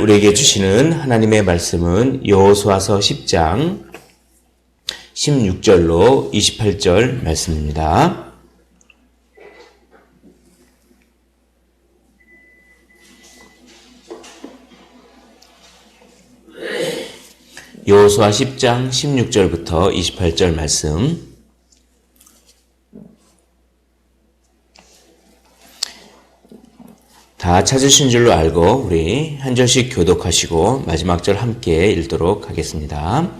우리에게 주시는 하나님의 말씀은 여호수아서 10장 16절로 28절 말씀입니다. 여호수아 10장 16절부터 28절 말씀 다 찾으신 줄로 알고 우리 한 절씩 교독하시고 마지막 절 함께 읽도록 하겠습니다.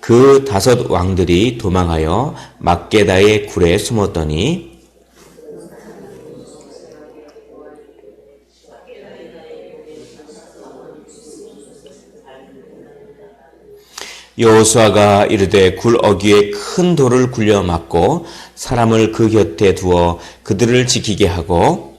그 다섯 왕들이 도망하여 막게다의 굴에 숨었더니 여호수아가 이르되 굴 어귀에 큰 돌을 굴려 막고 사람을 그 곁에 두어 그들을 지키게 하고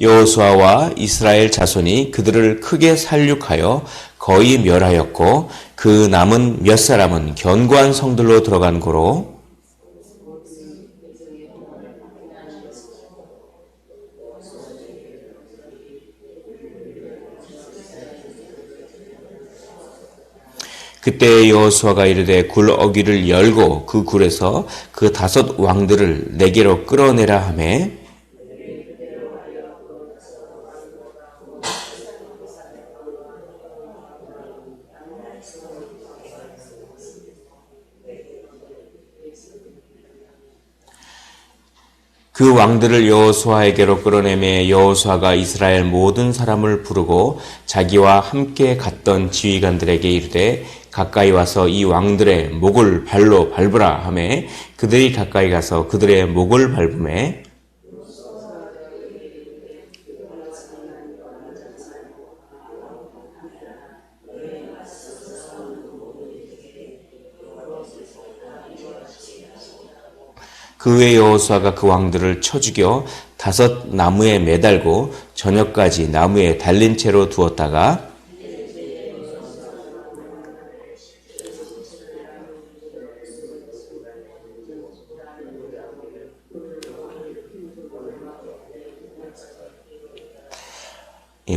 여호수아와 이스라엘 자손이 그들을 크게 살육하여 거의 멸하였고 그 남은 몇 사람은 견고한 성들로 들어간 고로 그때 여호수아가 이르되 굴 어귀를 열고 그 굴에서 그 다섯 왕들을 내게로 끌어내라 하매 그 왕들을 여호수아에게로 끌어내매 여호수아가 이스라엘 모든 사람을 부르고 자기와 함께 갔던 지휘관들에게 이르되 가까이 와서 이 왕들의 목을 발로 밟으라 하매 그들이 가까이 가서 그들의 목을 밟음에 그 후에 여호수아가 그 왕들을 쳐 죽여 다섯 나무에 매달고 저녁까지 나무에 달린 채로 두었다가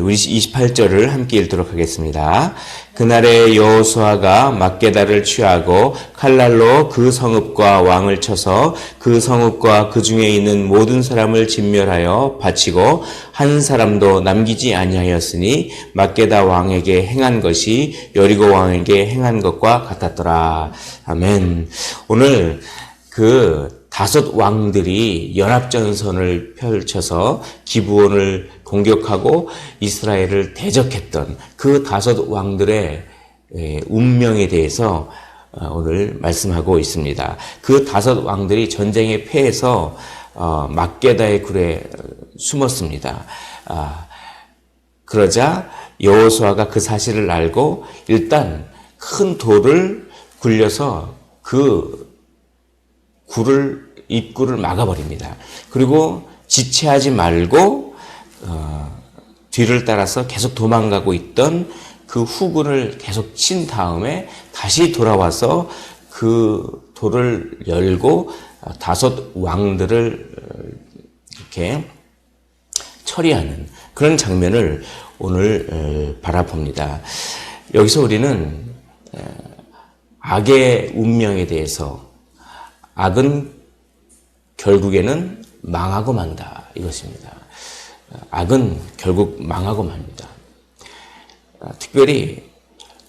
28절을 함께 읽도록 하겠습니다. 그날에 여호수아가 막게다를 취하고 칼날로 그 성읍과 왕을 쳐서 그 성읍과 그 중에 있는 모든 사람을 진멸하여 바치고 한 사람도 남기지 아니하였으니 막게다 왕에게 행한 것이 여리고 왕에게 행한 것과 같았더라. 아멘. 오늘 그 다섯 왕들이 연합전선을 펼쳐서 기부원을 공격하고 이스라엘을 대적했던 그 다섯 왕들의 운명에 대해서 어, 오늘 말씀하고 있습니다. 그 다섯 왕들이 전쟁에 패해서 어, 막게다의 굴에 숨었습니다. 아, 그러자 여호수아가 그 사실을 알고 일단 큰 돌을 굴려서 그 굴을 입구를 막아버립니다. 그리고 지체하지 말고 어, 뒤를 따라서 계속 도망가고 있던 그 후군을 계속 친 다음에 다시 돌아와서 그 돌을 열고 다섯 왕들을 어, 이렇게 처리하는 그런 장면을 오늘 어, 바라봅니다. 여기서 우리는 악의 운명에 대해서 악은 결국에는 망하고 만다. 이것입니다. 악은 결국 망하고 맙니다. 특별히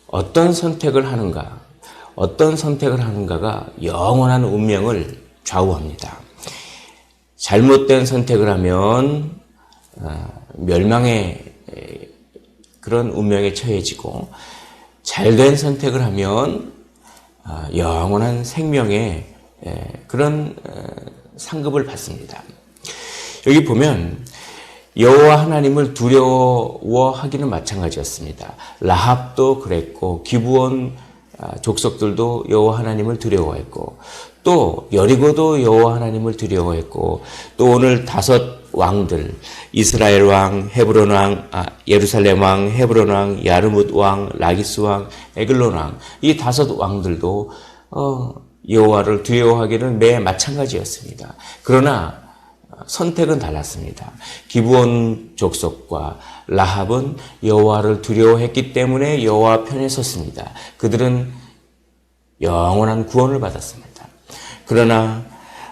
어떤 선택을 하는가, 어떤 선택을 하는가가 영원한 운명을 좌우합니다. 잘못된 선택을 하면 어, 멸망의 그런 운명에 처해지고 잘된 선택을 하면 어, 영원한 생명의 그런 어, 상급을 받습니다. 여기 보면 여호와 하나님을 두려워하기는 마찬가지였습니다. 라합도 그랬고 기부원 아, 족속들도 여호와 하나님을 두려워했고 또 여리고도 여호와 하나님을 두려워했고 또 오늘 다섯 왕들 이스라엘 왕, 헤브론 왕, 아, 예루살렘 왕, 헤브론 왕, 야르뭇 왕, 라기스 왕, 에글론 왕 이 다섯 왕들도 어, 여호와를 두려워하기는 매 마찬가지였습니다. 그러나 선택은 달랐습니다. 기브온 족속과 라합은 여호와를 두려워했기 때문에 여호와 편에 섰습니다. 그들은 영원한 구원을 받았습니다. 그러나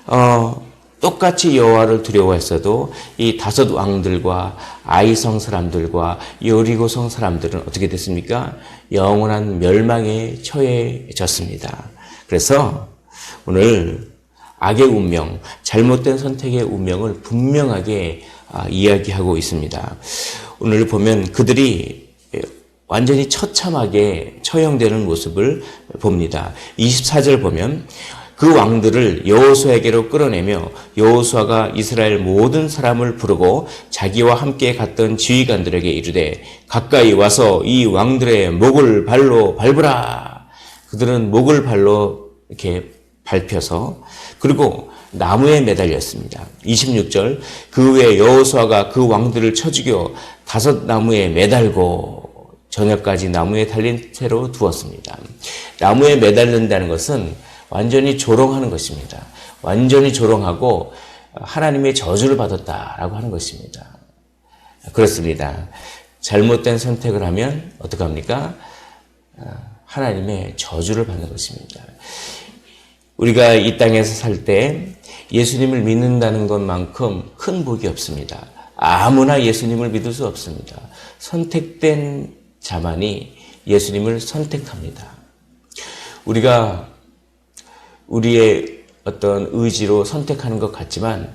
어, 똑같이 여호와를 두려워했어도 이 다섯 왕들과 아이성 사람들과 여리고성 사람들은 어떻게 됐습니까? 영원한 멸망에 처해졌습니다. 그래서 오늘 악의 운명, 잘못된 선택의 운명을 분명하게 아, 이야기하고 있습니다. 오늘 보면 그들이 완전히 처참하게 처형되는 모습을 봅니다. 24절 보면 그 왕들을 여호수아에게로 끌어내며 여호수아가 이스라엘 모든 사람을 부르고 자기와 함께 갔던 지휘관들에게 이르되 가까이 와서 이 왕들의 목을 발로 밟으라. 그들은 목을 발로 이렇게 밟혀서 그리고 나무에 매달렸습니다. 26절 그 후에 여호수아가 그 왕들을 쳐 죽여 다섯 나무에 매달고 저녁까지 나무에 달린 채로 두었습니다. 나무에 매달린다는 것은 완전히 조롱하는 것입니다. 완전히 조롱하고 하나님의 저주를 받았다라고 하는 것입니다. 그렇습니다. 잘못된 선택을 하면 어떻게 합니까? 하나님의 저주를 받는 것입니다. 우리가 이 땅에서 살 때 예수님을 믿는다는 것만큼 큰 복이 없습니다. 아무나 예수님을 믿을 수 없습니다. 선택된 자만이 예수님을 선택합니다. 우리가 우리의 어떤 의지로 선택하는 것 같지만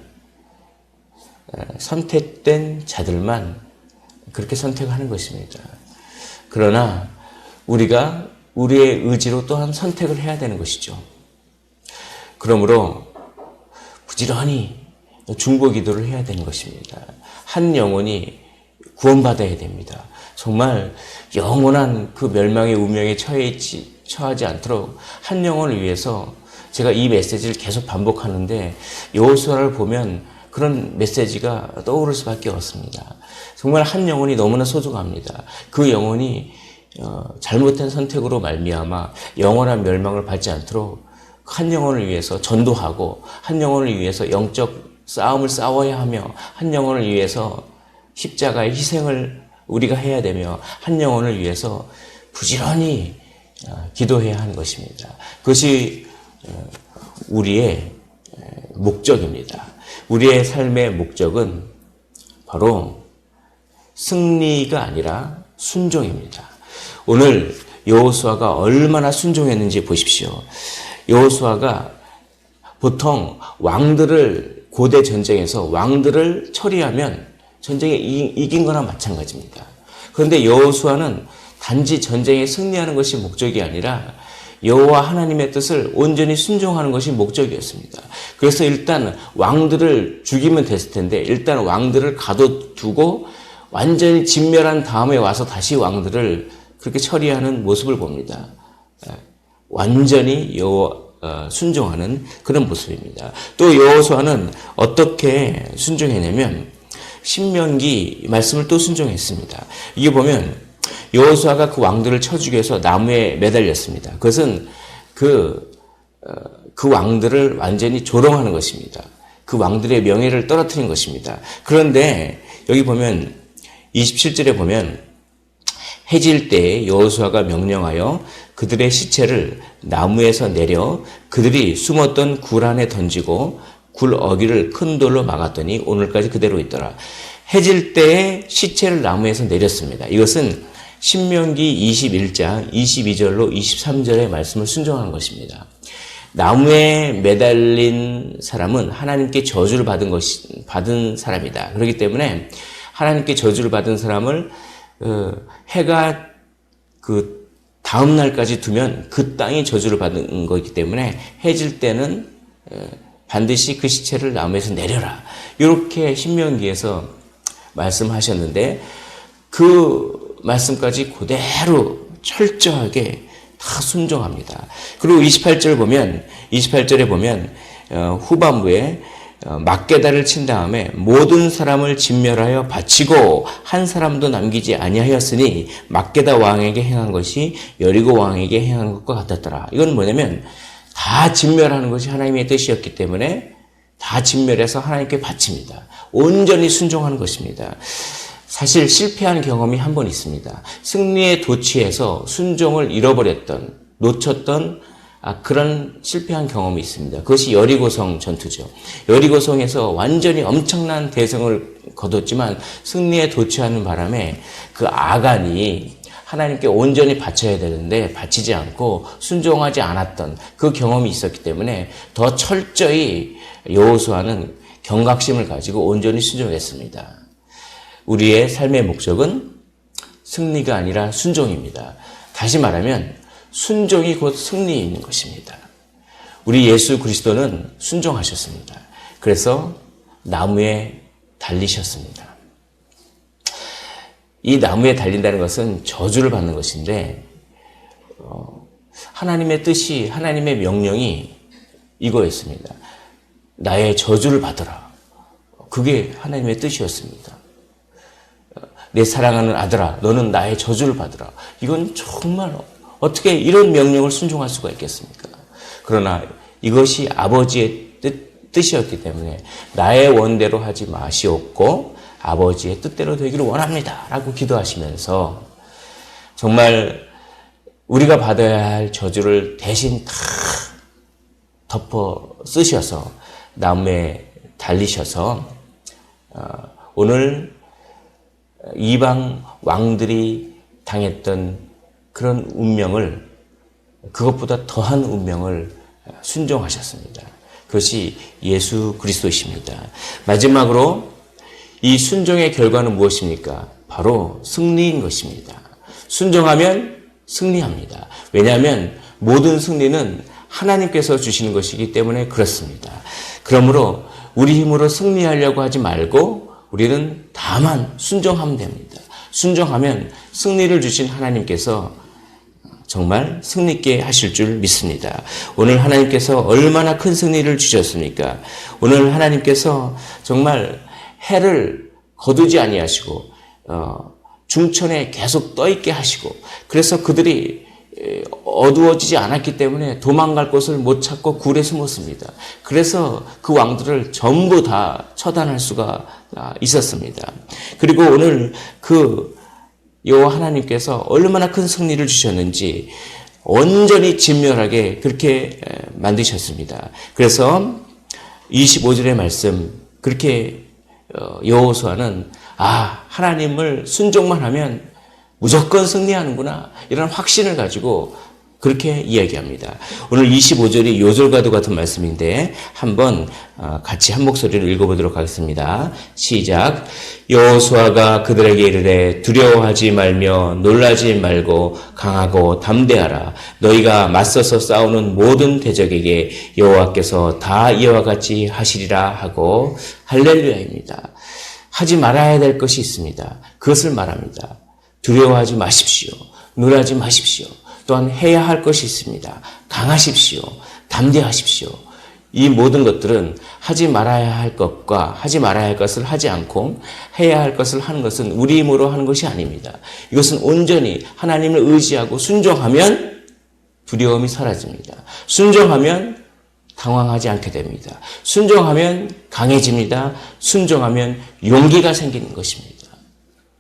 선택된 자들만 그렇게 선택하는 것입니다. 그러나 우리가 우리의 의지로 또한 선택을 해야 되는 것이죠. 그러므로 부지런히 중보 기도를 해야 되는 것입니다. 한 영혼이 구원받아야 됩니다. 정말 영원한 그 멸망의 운명에 처해 있지, 처하지 않도록 한 영혼을 위해서 제가 이 메시지를 계속 반복하는데 여호수아를 보면 그런 메시지가 떠오를 수밖에 없습니다. 정말 한 영혼이 너무나 소중합니다. 그 영혼이 어, 잘못된 선택으로 말미암아 영원한 멸망을 받지 않도록 한 영혼을 위해서 전도하고 한 영혼을 위해서 영적 싸움을 싸워야 하며 한 영혼을 위해서 십자가의 희생을 우리가 해야 되며 한 영혼을 위해서 부지런히 어, 기도해야 하는 것입니다. 그것이 어, 우리의 목적입니다. 우리의 삶의 목적은 바로 승리가 아니라 순종입니다. 오늘 여호수아가 얼마나 순종했는지 보십시오. 여호수아가 보통 왕들을 고대 전쟁에서 왕들을 처리하면 전쟁에 이긴 거나 마찬가지입니다. 그런데 여호수아는 단지 전쟁에 승리하는 것이 목적이 아니라 여호와 하나님의 뜻을 온전히 순종하는 것이 목적이었습니다. 그래서 일단 왕들을 죽이면 됐을 텐데 일단 왕들을 가둬두고 완전히 진멸한 다음에 와서 다시 왕들을 그렇게 처리하는 모습을 봅니다. 완전히 여 어, 순종하는 그런 모습입니다. 또 여호수아는 어떻게 순종했냐면 신명기 말씀을 또 순종했습니다. 이게 보면 여호수아가 그 왕들을 쳐 죽여서 나무에 매달렸습니다. 그것은 그, 어, 그 왕들을 완전히 조롱하는 것입니다. 그 왕들의 명예를 떨어뜨린 것입니다. 그런데 여기 보면 27절에 보면 해질 때에 여호수아가 명령하여 그들의 시체를 나무에서 내려 그들이 숨었던 굴 안에 던지고 굴 어기를 큰 돌로 막았더니 오늘까지 그대로 있더라. 해질 때에 시체를 나무에서 내렸습니다. 이것은 신명기 21장 22절로 23절의 말씀을 순종하는 것입니다. 나무에 매달린 사람은 하나님께 저주를 받은 것이 받은 사람이다. 그렇기 때문에 하나님께 저주를 받은 사람을 어, 해가 그 다음 날까지 두면 그 땅이 저주를 받은 거기 때문에 해질 때는 어, 반드시 그 시체를 나무에서 내려라. 이렇게 신명기에서 말씀하셨는데 그 말씀까지 그대로 철저하게 다 순종합니다. 그리고 28절 보면 28절에 보면 어, 후반부에 어, 막게다를 친 다음에 모든 사람을 진멸하여 바치고 한 사람도 남기지 아니하였으니 막게다 왕에게 행한 것이 여리고 왕에게 행한 것과 같았더라. 이건 뭐냐면 다 진멸하는 것이 하나님의 뜻이었기 때문에 다 진멸해서 하나님께 바칩니다. 온전히 순종하는 것입니다. 사실 실패한 경험이 한 번 있습니다. 승리에 도취해서 순종을 잃어버렸던, 놓쳤던 아, 그런 실패한 경험이 있습니다. 그것이 여리고성 전투죠. 여리고성에서 완전히 엄청난 대성을 거뒀지만 승리에 도취하는 바람에 그 아간이 하나님께 온전히 바쳐야 되는데 바치지 않고 순종하지 않았던 그 경험이 있었기 때문에 더 철저히 여호수아는 경각심을 가지고 온전히 순종했습니다. 우리의 삶의 목적은 승리가 아니라 순종입니다. 다시 말하면 순종이 곧 승리인 것입니다. 우리 예수 그리스도는 순종하셨습니다. 그래서 나무에 달리셨습니다. 이 나무에 달린다는 것은 저주를 받는 것인데 어, 하나님의 뜻이 하나님의 명령이 이거였습니다. 나의 저주를 받으라. 그게 하나님의 뜻이었습니다. 내 사랑하는 아들아, 너는 나의 저주를 받으라. 이건 정말 어떻게 이런 명령을 순종할 수가 있겠습니까? 그러나 이것이 아버지의 뜻, 뜻이었기 때문에 나의 원대로 하지 마시옵고 아버지의 뜻대로 되기를 원합니다. 라고 기도하시면서 정말 우리가 받아야 할 저주를 대신 다 덮어 쓰셔서 나무에 달리셔서 어, 오늘 이방 왕들이 당했던 그런 운명을 그것보다 더한 운명을 순종하셨습니다. 그것이 예수 그리스도이십니다. 마지막으로 이 순종의 결과는 무엇입니까? 바로 승리인 것입니다. 순종하면 승리합니다. 왜냐하면 모든 승리는 하나님께서 주시는 것이기 때문에 그렇습니다. 그러므로 우리 힘으로 승리하려고 하지 말고 우리는 다만 순종하면 됩니다. 순종하면 승리를 주신 하나님께서 정말 승리있게 하실 줄 믿습니다. 오늘 하나님께서 얼마나 큰 승리를 주셨습니까? 오늘 하나님께서 정말 해를 거두지 아니하시고 어, 중천에 계속 떠 있게 하시고 그래서 그들이 어두워지지 않았기 때문에 도망갈 곳을 못 찾고 굴에 숨었습니다. 그래서 그 왕들을 전부 다 처단할 수가 아, 있었습니다. 그리고 오늘 그 여호와 하나님께서 얼마나 큰 승리를 주셨는지 온전히 진멸하게 그렇게 만드셨습니다. 그래서 25절의 말씀 그렇게 어, 여호수아는 아 하나님을 순종만 하면 무조건 승리하는구나 이런 확신을 가지고 그렇게 이야기합니다. 오늘 25절이 요절과도 같은 말씀인데 한번 어, 같이 한 목소리로 읽어보도록 하겠습니다. 시작. 여호수아가 그들에게 이르되 두려워하지 말며 놀라지 말고 강하고 담대하라. 너희가 맞서서 싸우는 모든 대적에게 여호와께서 다 이와 같이 하시리라 하고 할렐루야입니다. 하지 말아야 될 것이 있습니다. 그것을 말합니다. 두려워하지 마십시오. 놀라지 마십시오. 또한 해야 할 것이 있습니다. 강하십시오. 담대하십시오. 이 모든 것들은 하지 말아야 할 것과 하지 말아야 할 것을 하지 않고 해야 할 것을 하는 것은 우리 힘으로 하는 것이 아닙니다. 이것은 온전히 하나님을 의지하고 순종하면 두려움이 사라집니다. 순종하면 당황하지 않게 됩니다. 순종하면 강해집니다. 순종하면 용기가 생기는 것입니다.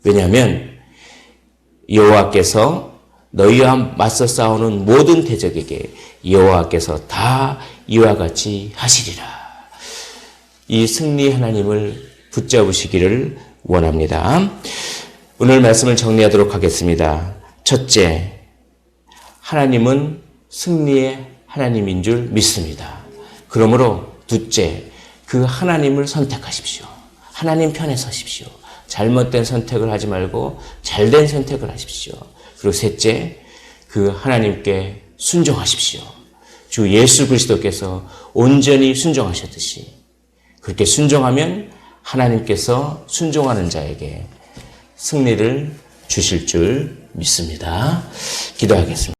왜냐하면 여호와께서 너희와 맞서 싸우는 모든 대적에게 여호와께서 다 이와 같이 하시리라. 이 승리 하나님을 붙잡으시기를 원합니다. 오늘 말씀을 정리하도록 하겠습니다. 첫째, 하나님은 승리의 하나님인 줄 믿습니다. 그러므로 둘째, 그 하나님을 선택하십시오. 하나님 편에 서십시오. 잘못된 선택을 하지 말고 잘된 선택을 하십시오. 그리고 셋째, 그 하나님께 순종하십시오. 주 예수 그리스도께서 온전히 순종하셨듯이 그렇게 순종하면 하나님께서 순종하는 자에게 승리를 주실 줄 믿습니다. 기도하겠습니다.